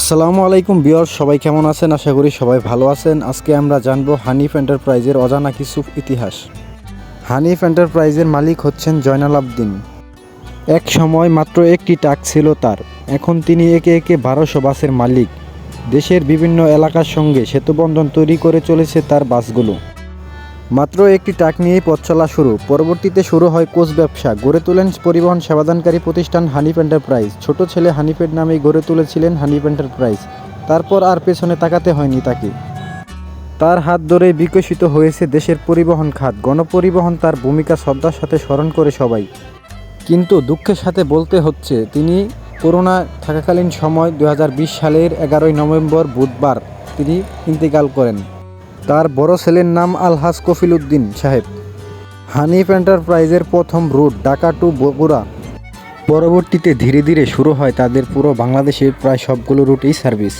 আসসালামু আলাইকুম বিয়র সবাই কেমন আছেন? আশা করি সবাই ভালো আছেন। আজকে আমরা জানব হানিফ এন্টারপ্রাইজের অজানা কিছু ইতিহাস। হানিফ এন্টারপ্রাইজের মালিক হচ্ছেন জয়নাল আবদিন। এক সময় মাত্র একটি টাক ছিল তার। এখন তিনি একে একে বারোশো বাসের মালিক। দেশের বিভিন্ন এলাকার সঙ্গে সেতুবন্ধন তৈরি করে চলেছে তার বাসগুলো। মাত্র একটি ট্রাক নিয়েই পথ চলা শুরু। পরবর্তীতে শুরু হয় কোচ ব্যবসা। গড়ে তোলেন পরিবহন সেবাদানকারী প্রতিষ্ঠান হানিফ এন্টারপ্রাইজ। ছোট ছেলে হানিফের নামেই গড়ে তুলেছিলেন হানিফ এন্টারপ্রাইজ। তারপর আর পেছনে তাকাতে হয়নি তাকে। তার হাত ধরে বিকশিত হয়েছে দেশের পরিবহন খাত। গণপরিবহন তার ভূমিকা শ্রদ্ধার সাথে স্মরণ করে সবাই। কিন্তু দুঃখের সাথে বলতে হচ্ছে, তিনি করোনা থাকাকালীন সময় দু হাজার বিশ সালের এগারোই নভেম্বর বুধবার তিনি ইন্তেকাল করেন। তার বড় ছেলের নাম আলহাজ কফিল উদ্দিন সাহেব। হানিফ এন্টারপ্রাইজের প্রথম রুট, ঢাকা টু বগুড়া। পরবর্তীতে ধীরে ধীরে শুরু হয় তাদের পুরো বাংলাদেশের প্রায় সবগুলো রুটেই সার্ভিস।